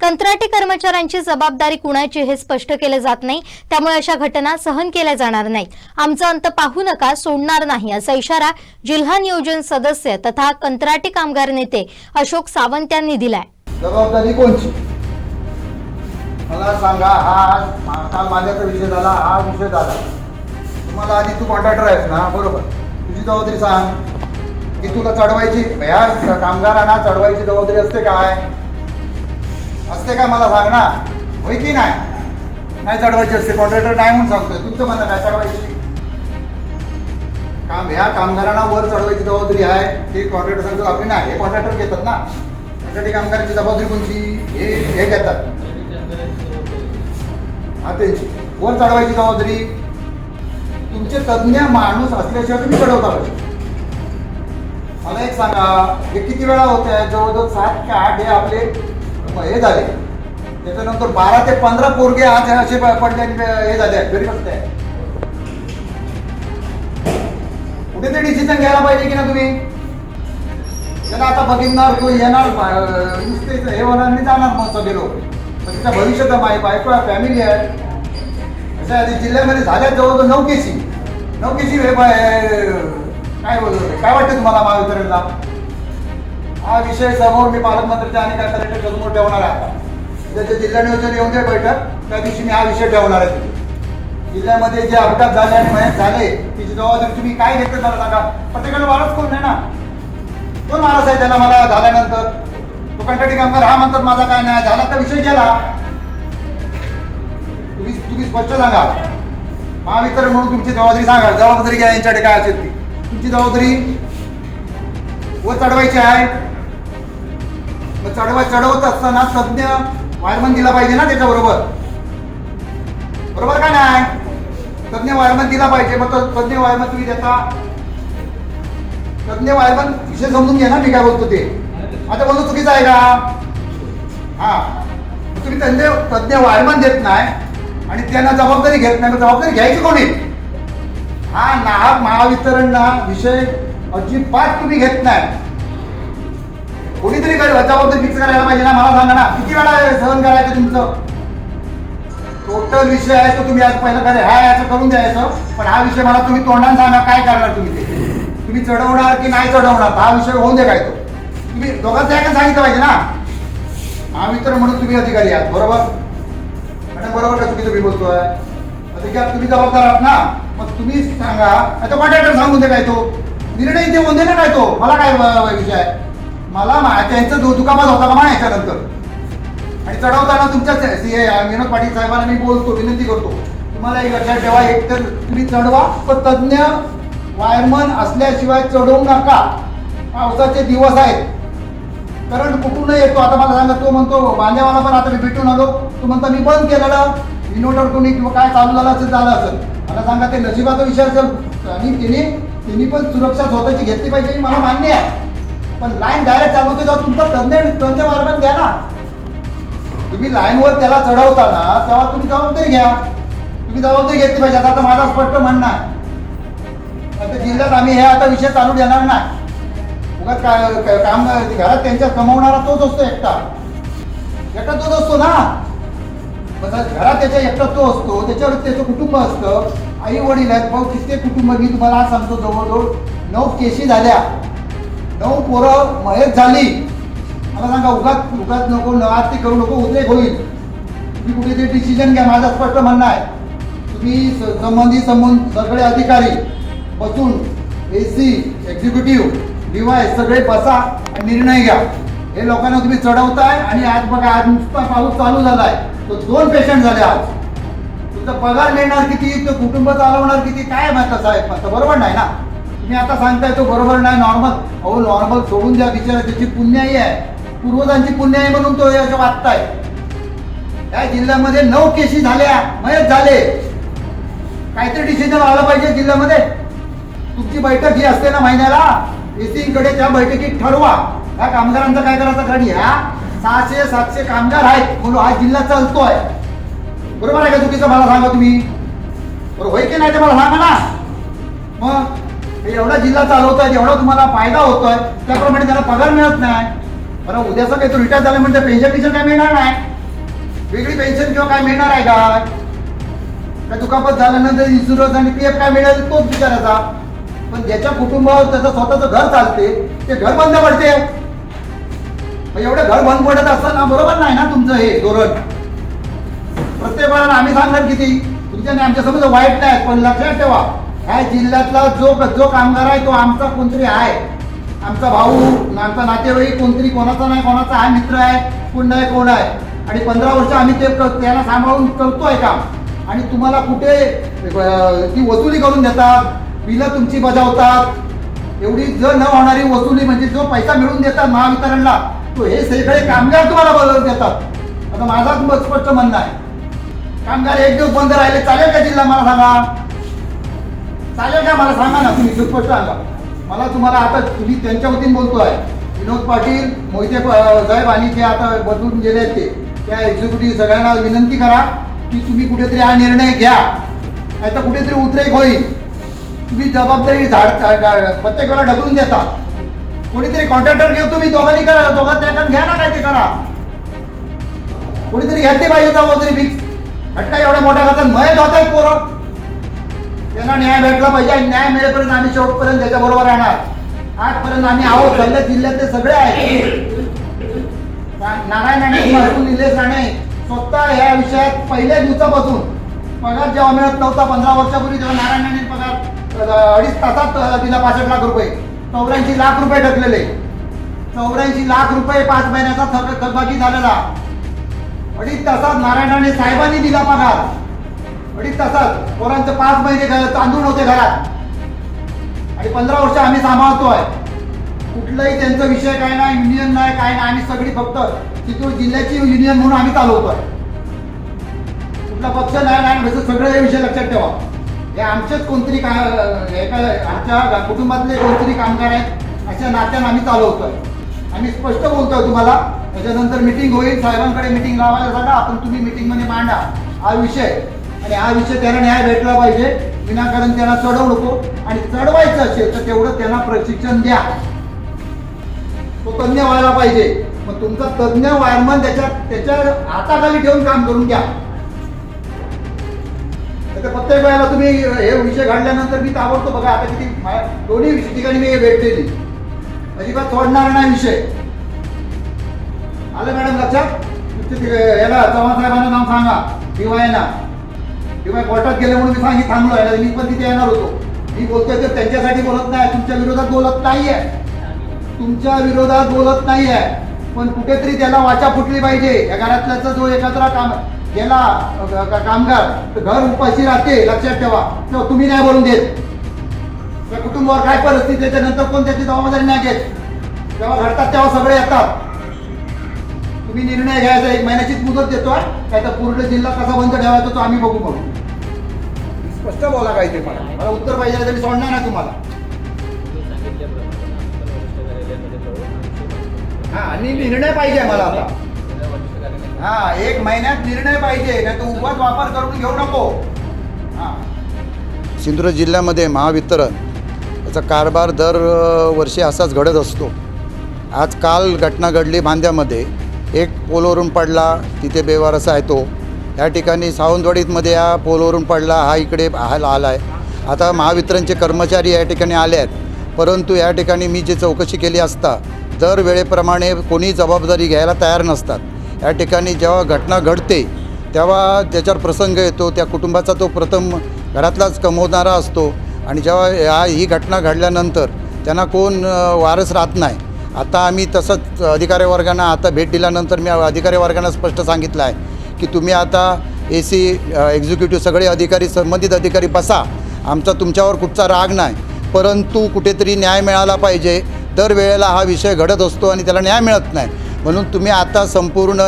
कंत्राटी कर्मचाऱ्यांची जबाबदारी कुणाची हे स्पष्ट केलं जात नाही. त्यामुळे अशा घटना सहन केल्या जाणार नाहीत. आमचा अंत पाहू नका सोडणार नाही असा इशारा जिल्हा नियोजन सदस्य तथा कंत्राटी कामगार नेते अशोक सावंत यांनी दिलाय. जबाबदारी कोणची? मला सांगा हा काल माझ्याचा विषय झाला हा विषय झाला. तुम्हाला आधी तू कॉन्ट्रॅक्टर आहेस ना बरोबर. तुझी जबाबदारी सांग. की तुला चढवायची ह्या कामगारांना चढवायची जबाबदारी असते काय? असते काय मला सांग ना होय की नाही? नाही चढवायची असते कॉन्ट्रॅक्टर नाही म्हणून सांगतोय. तुमचं मला काय? चढवायची. काम ह्या कामगारांना वर चढवायची जबाबदारी आहे. ते कॉन्ट्रॅक्टर सांगतो आपली नाही. हे कॉन्ट्रॅक्टर घेतात ना. त्यासाठी कामगारांची जबाबदारी कोणती? हे हे घेतात. हा त्यांची वर चढवायची जबाबदारी. तुमचे तज्ज्ञ माणूस असल्याशिवाय तुम्ही चढवता मला एक सांगा हे किती वेळा होत आहे जवळजवळ सात ते आठ हे आपले हे झाले. त्याच्यानंतर बारा ते पंधरा पोरगे आज असे पडले आणि हे झाले. कुठे घरी बसते कुठेतरी डिसिजन घ्यायला पाहिजे की ना तुम्ही? त्याला आता बघितणार किंवा येणार नुसते हे होणार नाही जाणार मग सगळे लोक. पण तिच्या भविष्यात माई बायको आहे फॅमिली आहे. अशा आधी जिल्ह्यामध्ये झाल्या जवळजवळ नऊ केसी नऊ केसी हे बाय काय बोलतो काय वाटतं तुम्हाला महावितरणला? हा विषय समोर मी पालकमंत्र्याच्या आणि काय कलेक्टर समोर ठेवणार आहे त्याचे जिल्हा नियोजन येऊन दे बैठक त्या दिवशी मी हा विषय ठेवणार आहे जिल्ह्यामध्ये जे अपघात झाले आणि मयत झाले तिची जबाबदारी तुम्ही काय घेतलं मला सांगा. प्रत्येकाला वारस कोण नाही ना कोण वारस आहे त्याला मला झाल्यानंतर? तो कंटाटी कामगार हा म्हणतात माझा काय नाही झाला तर विषय गेला. तुम्ही तुम्ही स्पष्ट सांगा. महावितरण म्हणून तुमची जबाबदारी सांगा. जबाबदारी घ्या यांच्याकडे काय असेल ती. तुमची जबाबदारी व चढवायची आहे. मग चढवा चढवत असताना तज्ञ वायरमन दिला पाहिजे ना त्याच्याबरोबर? बरोबर का नाही? तज्ञ वायरमन दिला पाहिजे. मग तो तज्ञ वायरमन तुम्ही देता. तज्ञ वायरमन विषय समजून घ्या ना मी काय बोलतो ते. आता बोलतो चुकीचं आहे का? हा. तुम्ही तज्ञ तज्ञ वायरमन देत नाही आणि त्यांना जबाबदारी घेत नाही. मग जबाबदारी घ्यायची कोणी? हा नाहक महावितरणला विषय अजिबात तुम्ही घेत नाही. कोणीतरी काय जबाबदारी फिक्स करायला पाहिजे ना मला सांगा ना. किती वेळा सहन करायचं तुमचं? टोटल विषय आहे तो तुम्ही आज पहिलं काय हा याचं करून द्यायचं पण हा विषय मला तुम्ही तोंडाने सांगा काय करणार तुम्ही ते. तुम्ही चढवणार की नाही चढवणार हा विषय होऊन दे काय तो. तुम्ही दोघांचं काय सांगितलं पाहिजे ना. महावितरण म्हणून तुम्ही अधिकारी आहात बरोबर? मॅडम बरोबर का चुकीचं मी बोलतोय? अधिकार तुम्ही जबाबदार आहात ना. मग तुम्ही सांगा. आता कॉन्ट्रॅक्टर सांगून दे काय तो. निर्णय इथे होऊन दे ना काय तो. मला काय विषय आहे? मला मा- त्यांचं दु- दुखापत होता का याच्यानंतर? आणि चढवताना तुमच्या सीए विनोद पाटील साहेबांना मी बोलतो विनंती करतो. तुम्हाला एक लक्षात ठेवा एक तर तुम्ही चढवा पण तज्ज्ञ वायरमन असल्याशिवाय चढवू नका. पावसाचे दिवस आहेत. करंट कुठून येतो आता मला सांगा तो म्हणतो बांध्यावाला पण आता मी भेटून आलो. तो म्हणतो मी बंद केलेलं. इन्व्हर्टर कोणी किंवा काय चालू झालं असेल झालं असेल. मला सांगा ते नशिबाचा विषय असेल आणि तिने तिने पण सुरक्षा स्वतःची घेतली पाहिजे हे मला मान्य आहे. पण लाईन डायरेक्ट चालवतो तेव्हा तुमचा तंदे तंदे मार्गाने द्या ना. तुम्ही लाईनवर त्याला चढवता ना तेव्हा तुम्ही जबाबदारी घ्या. तुम्ही जबाबदारी घेतली पाहिजे. आता माझा स्पष्ट म्हणणं आहे. आता जिल्ह्यात आम्ही हे आता विषय चालू देणार नाही. उगाच काय काम घरात त्यांच्या कमवणारा तोच असतो एकटा. एकटा तोच असतो ना. मग घरात त्याच्या एकटा तो असतो त्याच्यावर त्याचं कुटुंब असतं आई वडील आहेत भाऊ किती कुटुंब मी तुम्हाला आज सांगतो जवळजवळ नऊ केशी झाल्या. नऊ पोरं मयत झाली. मला सांगा उगाच उगाच नको न आज करू नको उद्रेक होईल. तुम्ही कुठे ते डिसिजन घ्या माझं स्पष्ट म्हणणं आहे. तुम्ही स- संबंधित संबंध सगळे अधिकारी बसून ए सी एक्झिक्युटिव्ह डिवाय सगळे बसा आणि निर्णय घ्या. हे लोकांना तुम्ही चढवताय आणि आज बघा आज नुसता पाऊस चालू झालाय. तो दोन पेशंट झाले आज. तुमचा पगार मिळणार किती? तो कुटुंब चालवणार किती? काय म्हणता साहेब? बरोबर नाही ना? मी आता सांगताय तो बरोबर नाही नॉर्मल अहो नॉर्मल सोडून द्या बिचारा त्याची पुण्याई आहे. पूर्वजांची पुण्याई म्हणून तो हे असं वागताय. या जिल्ह्यामध्ये नऊ केसी झाल्या मयत झाले. काहीतरी डिसिजन आला पाहिजे जिल्ह्यामध्ये. तुमची बैठक ही असते ना महिन्याला. एसीकडे त्या बैठकीत ठरवा. या कामगारांचं काय करायचं कारण ह्या सहाशे सातशे कामगार आहेत. म्हणून हा जिल्हा चालतोय. बरोबर आहे का चुकीचं? मला सांगा तुम्ही. बरोबर होय की नाही ते मला सांगा ना. मग? एवढा जिल्हा चालवतोय एवढा तुम्हाला फायदा होतोय त्याप्रमाणे त्याला पगार मिळत नाही. बरं उद्याचं काही तो रिटायर झालं म्हणजे पेन्शन टिन्शन काय मिळणार नाही? वेगळी पेन्शन किंवा काय मिळणार आहे का? काय दुखापत झाल्यानंतर इन्शुरन्स आणि पी एफ काय मिळेल तोच विचारायचा. पण ज्याच्या कुटुंबावर त्याचं स्वतःचं घर चालते ते घर बंद पडते. एवढं घर बंद पडत असताना बरोबर नाही ना तुमचं हे धोरण? प्रत्येक वेळेला आम्ही सांगणार किती? तुमच्या आमच्यासमोर वाईट नाही पण लक्षात ठेवा. ह्या जिल्ह्यातला जो जो कामगार आहे तो आमचा कोणतरी आहे. आमचा भाऊ आमचा नातेवाईक कोणतरी कोणाचा नाही कोणाचा हा मित्र आहे कोण नाही कोण आहे. आणि पंधरा वर्ष आम्ही ते त्यांना त्याला सांभाळून करतोय काम. आणि तुम्हाला कुठे ती वसुली करून देतात बिलं तुमची बजावतात. एवढी जर न होणारी वसुली म्हणजे जो पैसा मिळवून देतात महावितरणला तो हे सगळे कामगार तुम्हाला बजावून देतात. आता माझाच स्पष्ट म्हणणं आहे. कामगार एक दिवस बंद राहिले चालेल का जिल्हा? मला सांगा. चालेल का? मला सांगा ना तुम्ही सुस्पष्ट सांगा मला तुम्हाला आता तुम्ही त्यांच्या वतीने बोलतोय. विनोद पाटील मोहिते साहेब आणि जे आता बदलून गेले आहेत ते. त्या एक्झिक्युटिव्ह सगळ्यांना विनंती करा की तुम्ही कुठेतरी हा निर्णय घ्या. नाही तर कुठेतरी उद्रेक होईल. तुम्ही जबाबदारी झाड झाड- प्रत्येक वेळा ढकलून देता. कोणीतरी कॉन्ट्रॅक्टर घेऊ तुम्ही दोघांनी करा दोघात त्याच्यात घ्या ना काय ते करा. कोणीतरी घेतली पाहिजे जबाबदारी फिक्स घटना एवढ्या मोठ्या करतात मयत होत आहेत पोरं. त्यांना न्याय भेटला पाहिजे आणि न्याय मिळेपर्यंत आम्ही शेवटपर्यंत त्याच्या बरोबर राहणार. आजपर्यंत आम्ही आहोत सल्ले जिल्ह्यातले सगळे आहेत. नारायण राणे निलेश राणे स्वतः या विषयात पहिल्या दिवसापासून पगार जेव्हा मिळत नव्हता पंधरा वर्षापूर्वी तेव्हा नारायण राणे पगार अडीच तासात दिला पासष्ट लाख रुपये. चौऱ्याऐंशी लाख रुपये ढकलेले. चौऱ्याऐंशी लाख रुपये पाच महिन्याचा थक थकबाकी झालेला. अडीच तासात नारायण राणे साहेबांनी दिला पगार. अडीच तासात पोरांचं पाच महिने तांदूळ होते घरात. आणि पंधरा वर्ष आम्ही सांभाळतोय. कुठलाही त्यांचा विषय काय नाही युनियन नाही काय नाही आम्ही सगळी फक्त चितूर जिल्ह्याची युनियन म्हणून आम्ही चालवतोय कुठला पक्ष नाही नाही म्हणजे सगळे हे विषय लक्षात ठेवा. हे आमचेच कोणतरी का एका आमच्या कुटुंबातले कोणतरी कामगार आहेत अशा नात्यानं आम्ही चालवतोय आम्ही स्पष्ट बोलतोय तुम्हाला त्याच्यानंतर मिटिंग होईल साहेबांकडे मिटिंग लावायला जागा आपण तुम्ही मिटिंगमध्ये मांडा. हा विषय आणि हा विषय त्याला न्याय भेटला पाहिजे. विनाकारण त्याला चढवू नको हो. आणि चढवायचं असेल तर तेवढं त्यांना प्रशिक्षण द्या. तो तज्ञ व्हायला पाहिजे. मग तुमचा तज्ञ वायरमन त्याच्या त्याच्या हाताखाली ठेवून काम करून घ्या. प्रत्येक वेळेला तुम्ही हे विषय घडल्यानंतर मी ताबडतो बघा आता किती दोन्ही ठिकाणी मी भेटलेली अजिबात सोडणार नाही विषय. आलं मॅडम लक्षात? याला चव्हाण साहेबांना नाव सांगा. दिवायना दिवाय कोर्टात गेले म्हणून मी सांगी थांबलो आहे मी पण तिथे येणार होतो. मी बोलतोय तर त्यांच्यासाठी बोलत नाही तुमच्या विरोधात बोलत नाहीये. तुमच्या विरोधात बोलत नाहीये. पण कुठेतरी त्याला वाचा फुटली पाहिजे. या घरातल्याचा जो एखादा काम गेला कामगार तर घर उपाशी राहते लक्षात ठेवा. तर तुम्ही नाही बोलून देत. त्या कुटुंबावर काय परिस्थिती त्याच्यानंतर कोण त्याची जबाबदारी नाही घेत? जेव्हा घडतात तेव्हा सगळे येतात. तुम्ही निर्णय घ्यायचा एक महिन्याचीच मुदत देतोय काय तर पूर्ण जिल्हा कसा बंद ठेवायचा तो आम्ही बघू बघू. स्पष्ट बोला काय ते मला. मला उत्तर पाहिजे तर मी सोडणार नाही तुम्हाला. हा आणि निर्णय पाहिजे मला आता. हा एक महिन्यात निर्णय पाहिजे नाही तर उगाच वापर करून घेऊ नको. हा. सिंधुदुर्ग जिल्ह्यामध्ये महावितरण याचा कारभार दर अ, वर्षी असाच घडत असतो. आज काल घटना घडली बांद्यामध्ये. एक पोलवरून पडला तिथे बेवारसा आहे तो. या ठिकाणी सावंतवाडीमध्ये हा पोलवरून पडला हा इकडे आला आला आहे. आता महावितरणचे कर्मचारी या ठिकाणी आले आहेत. परंतु या ठिकाणी मी जी चौकशी केली असता दर वेळेप्रमाणे कोणी जबाबदारी घ्यायला तयार नसतात. या ठिकाणी जेव्हा घटना घडते तेव्हा ज्याच्यावर प्रसंग येतो त्या कुटुंबाचा तो प्रथम घरातलाच कमवणारा असतो. आणि जेव्हा या ही घटना घडल्यानंतर त्यांना कोण वारस राहत नाही. आता आम्ही तसंच अधिकारी वर्गांना आता भेट दिल्यानंतर मी अधिकारी वर्गांना स्पष्ट सांगितलं आहे की तुम्ही आता ए सी एक्झिक्युटिव्ह सगळे अधिकारी संबंधित अधिकारी बसा. आमचा तुमच्यावर कुठचा राग नाही. परंतु कुठेतरी न्याय मिळाला पाहिजे. दरवेळेला हा विषय घडत असतो आणि त्याला न्याय मिळत नाही. म्हणून तुम्ही आता संपूर्ण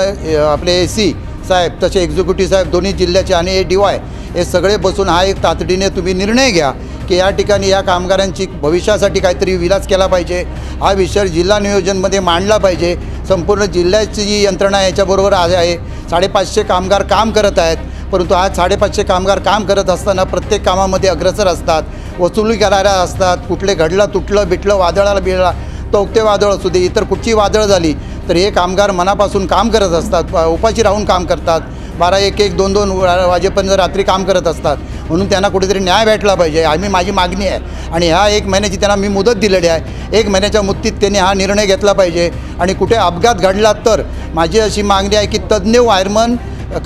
आपले ए सी साहेब तसे एक्झिक्युटिव्ह साहेब दोन्ही जिल्ह्याचे आणि ए डी वाय हे सगळे बसून हा एक तातडीने तुम्ही निर्णय घ्या की या ठिकाणी या कामगारांची भविष्यासाठी काहीतरी विलास केला पाहिजे. हा विषय जिल्हा नियोजनमध्ये मांडला पाहिजे. संपूर्ण जिल्ह्याची जी यंत्रणा याच्याबरोबर आज आहे. साडेपाचशे कामगार काम करत आहेत. परंतु आज साडेपाचशे कामगार काम करत असताना प्रत्येक कामामध्ये अग्रसर असतात. वसुली करायला असतात. कुठले घडलं तुटलं बिटलं वादळाला बिळला तोक्ते वादळ असू दे इतर कुठची वादळ झाली तर हे कामगार मनापासून काम करत असतात. उपाशी राहून काम करतात. बारा एक एक दोन दोन वाजेपर्यंत रात्री काम करत असतात. म्हणून त्यांना कुठेतरी न्याय भेटला पाहिजे. आम्ही माझी मागणी आहे. आणि ह्या एक महिन्याची त्यांना मी मुदत दिलेली आहे. एक महिन्याच्या मुदतीत त्यांनी हा निर्णय घेतला पाहिजे. आणि कुठे अपघात घडला तर माझी अशी मागणी आहे की तज्ज्ञ वायरमन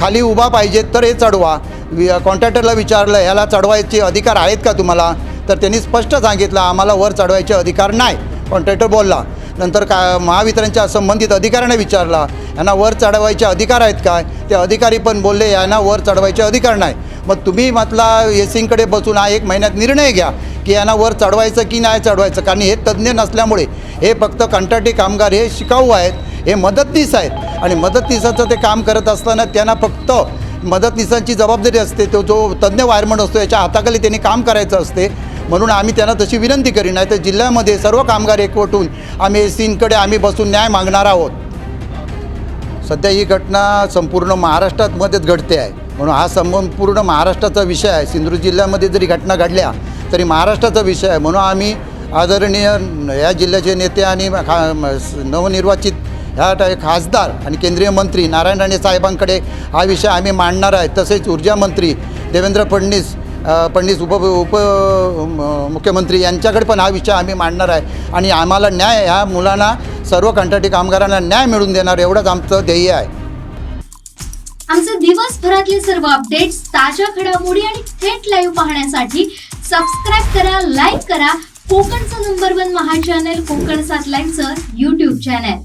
खाली उभा पाहिजे तर हे चढवा. वि कॉन्ट्रॅक्टरला विचारलं ह्याला चढवायचे अधिकार आहेत का तुम्हाला? तर त्यांनी स्पष्ट सांगितलं आम्हाला वर चढवायचे अधिकार नाही. कॉन्ट्रॅक्टर बोलला नंतर का महावितरणच्या संबंधित अधिकाऱ्यांना विचारला यांना वर चढवायचे अधिकार आहेत काय? ते अधिकारी पण बोलले यांना वर चढवायचे अधिकार नाही. मग तुम्ही म्हटला एसींकडे बसून हा एक महिन्यात निर्णय घ्या की यांना वर चढवायचं की नाही चढवायचं कारण हे तज्ज्ञ नसल्यामुळे हे फक्त कंत्राटी कामगार हे शिकाऊ आहेत हे मदतनीस आहेत. आणि मदतनीसाचं ते काम करत असताना त्यांना फक्त मदतनीसांची जबाबदारी असते तो जो तज्ज्ञ वायरमन असतो याच्या हाताखाली त्यांनी काम करायचं असते. म्हणून आम्ही त्यांना तशी विनंती करीन नाही तर जिल्ह्यामध्ये सर्व कामगार एकवटून आम्ही सीनकडे आम्ही बसून न्याय मागणार आहोत. सध्या ही घटना संपूर्ण महाराष्ट्रातमध्येच घडते आहे. म्हणून हा संपूर्ण महाराष्ट्राचा विषय आहे. सिंधुदुर्ग जिल्ह्यामध्ये जरी घटना घडल्या तरी महाराष्ट्राचा विषय आहे. म्हणून आम्ही आदरणीय या जिल्ह्याचे नेते आणि खा स- नवनिर्वाचित ह्या टा- खासदार आणि केंद्रीय मंत्री नारायण राणे साहेबांकडे हा विषय आम्ही मांडणार आहे. तसेच ऊर्जा मंत्री देवेंद्र फडणवीस फडणवीस उप उप मुख्यमंत्री यांच्याकडे पण हा विषय आम्ही मांडणार आहे. आणि आम्हाला न्याय ह्या मुलांना सर्व कंत्राटी कामगारांना न्याय मिळवून देणार एवढंच आमचं ध्येय आहे. आमचे दिवसभरातले सर्व अपडेट्स ताज्या घडामोडी आणि थेट लाईव्ह पाहण्यासाठी सबस्क्राईब करा लाईक करा. कोकणचं नंबर वन महा चॅनल कोकण सात लाईनचं युट्यूब चॅनल